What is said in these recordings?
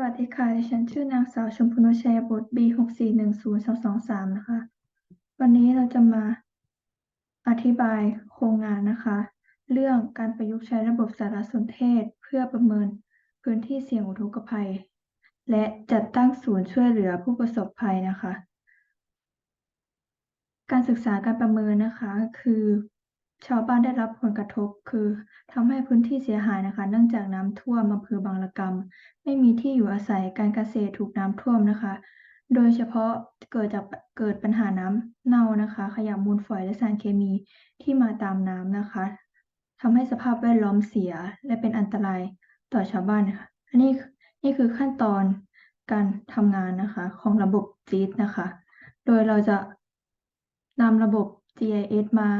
วัสดีค่ะ ดิฉันชื่อนางสาวชมพูนุชชัยบุตร B หกสี่หนึ่งศูนย์สองสองสามนะคะ วันนี้เราจะมาอธิบายโครงงานนะคะ เรื่องการประยุกต์ใช้ระบบสารสนเทศ เพื่อประเมินพื้นที่เสี่ยงอุทกภัย และจัดตั้งศูนย์ช่วยเหลือผู้ประสบภัยนะคะ การศึกษาการประเมินนะคะ คือ ชาวบ้านได้รับผลกระทบคือทำให้พื้นที่เสียหายนะคะ เนื่องจากน้ำท่วมอำเภอบางละกำไม่มีที่อยู่อาศัยการเกษตรถูกน้ำท่วมนะคะ โดยเฉพาะเกิดจากเกิดปัญหาน้ำเน่านะคะ ขยะมูลฝอยและสารเคมีที่มาตามน้ำนะคะทำให้สภาพแวดล้อมเสียและเป็นอันตรายต่อชาวบ้านนะคะอันนี้นี่คือขั้นตอนการทำงานนะคะของระบบ JIT นะคะ โดยเราจะนำระบบ GIS มา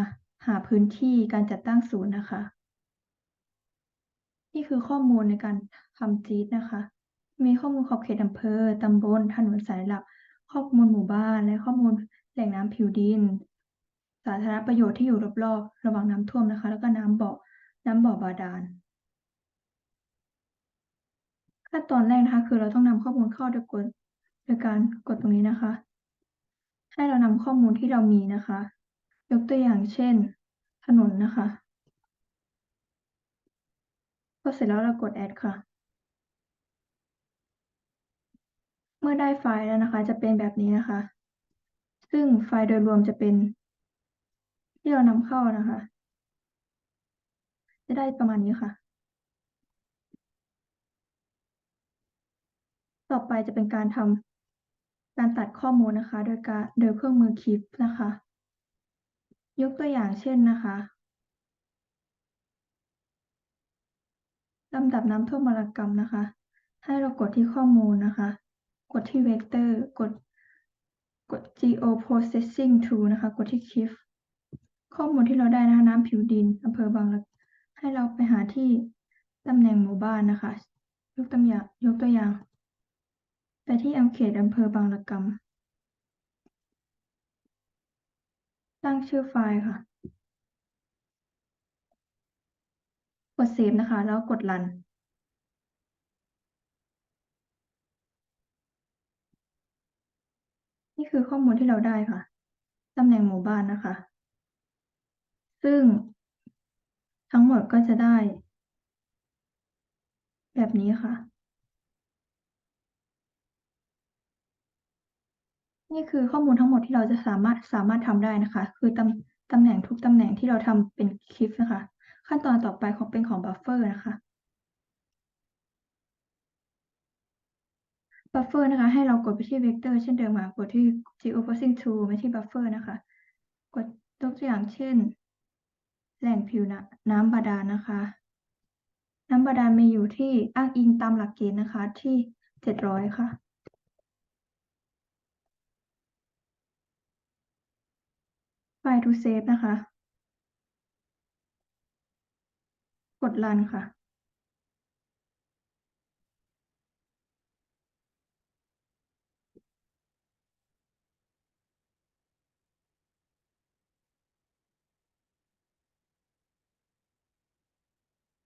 หาพื้นที่การจัดตั้งศูนย์นะคะ นี่คือข้อมูลในการทำ JIT นะคะ มีข้อมูลขอบเขตอำเภอตำบลถนนสายหลัก ข้อมูลหมู่บ้าน และข้อมูลแหล่งน้ำผิวดิน สาธารณประโยชน์ที่อยู่รอบๆระหว่างน้ำท่วมนะคะ แล้วก็น้ำบ่อน้ำบ่อบาดาลขั้นตอนแรกนะคะ คือเราต้องนำข้อมูลเข้าโดยกดโดยการกดตรงนี้นะคะ ให้เรานำข้อมูลที่เรามีนะคะ ยกตัวอย่างเช่น ถนนนะคะ พอเสร็จแล้วเรากด add ค่ะ เมื่อได้ไฟล์แล้วนะคะ จะเป็นแบบนี้นะคะ ซึ่งไฟล์โดยรวมจะเป็น ที่เรานำเข้านะคะ จะได้ประมาณนี้ค่ะ ต่อไปจะเป็นการทำการตัดข้อมูลนะคะ โดยการโดยเครื่องมือคลิปนะคะ ยกตัวอย่างเช่นนะคะลำดับน้ำท่วมมรกรรมนะคะ ให้เรากดที่ข้อมูลนะคะ กดที่ Vector กดกด Geoprocessing Tool นะคะ กดที่ KIF ข้อมูลที่เราได้นะคะน้ำผิวดินอำเภอบางละให้เราไปหาที่ตำแหน่งหมู่บ้านนะคะ ยกตัวอย่างยกตัวอย่าง ไปที่อำเขตอำเภอบางละกำ ตั้งชื่อไฟล์ค่ะ กดเซฟนะคะ แล้วกดรัน นี่คือข้อมูลที่เราได้ค่ะ ตำแหน่งหมู่บ้านนะคะ ซึ่งทั้งหมดก็จะได้ แบบนี้ค่ะ นี่คือข้อมูลทั้งหมดที่เราจะสามารถสามารถทำได้นะคะ คือตำตำแหน่งทุกตำแหน่งที่เราทำเป็นคลิปนะคะ ขั้นตอนต่อไปของเป็นของบัฟเฟอร์นะคะบัฟเฟอร์นะคะ ให้เรากดไปที่เวกเตอร์เช่นเดิมค่ะ กดที่ geoprocessing tool ไปที่บัฟเฟอร์นะคะ กดยกตัวอย่างเช่น แหล่งผิวน้ำน้ำบาดาลนะคะ น้ำบาดาลมีอยู่ที่อ้างอิงตามหลักเกณฑ์นะคะที่เจ็ดร้อยค่ะ ไฟล์ to save นะคะ กดรันค่ะ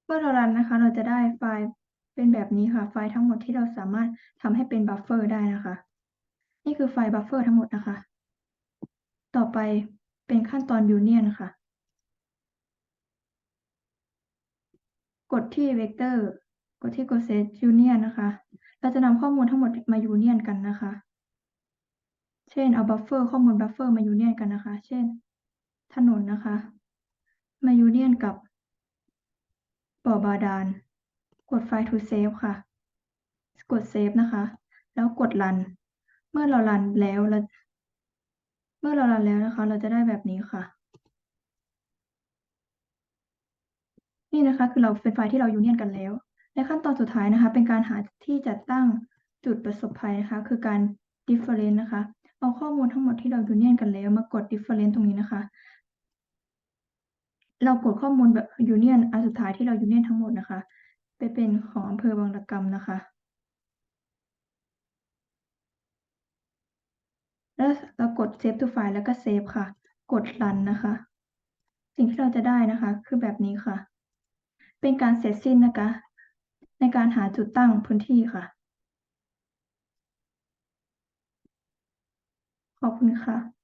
เมื่อเรารันนะคะ เราจะได้ไฟล์เป็นแบบนี้ค่ะ ไฟล์ทั้งหมดที่เราสามารถทำให้เป็นบัฟเฟอร์ได้นะคะ นี่คือไฟล์บัฟเฟอร์ทั้งหมดนะคะ ต่อไป เป็นขั้นตอนยูเนียนค่ะ กดที่ Vector กดที่กด Set Union นนะคะ เราจะนำข้อมูลทั้งหมดมายูเนียนกันนะคะ เช่น เอาบัฟเฟอร์ข้อมูลบัฟเฟอร์มายูเนียนกันนะคะ เช่น ถนนนะคะ มายูเนียนกับบ่อบาดาล กดไฟล์ to save ค่ะ กด save นะคะ แล้วกด run เมื่อเรารันแล้วเรา เมื่อเรารันแล้วนะคะ เราจะได้แบบนี้ค่ะ นี่นะคะคือเราเป็นไฟล์ที่เรายูเนียนกันแล้วในขั้นตอนสุดท้ายนะคะ เป็นการหาที่จัดตั้งจุดประสบภัยนะคะ คือการ difference นะคะ เอาข้อมูลทั้งหมดที่เรายูเนียนกันแล้วมากด difference ตรงนี้นะคะ เรากดข้อมูลแบบยูเนียนอันสุดท้ายที่เรายูเนียนทั้งหมดนะคะ ไปเป็นของอำเภอบางระกำนะคะ แล้วเรากด save to file แล้วก็ save ค่ะ กด run นะคะ สิ่งที่เราจะได้นะคะ คือแบบนี้ค่ะ เป็นการเสร็จสิ้นนะคะ ในการหาจุดตั้งพื้นที่ค่ะ ขอบคุณค่ะ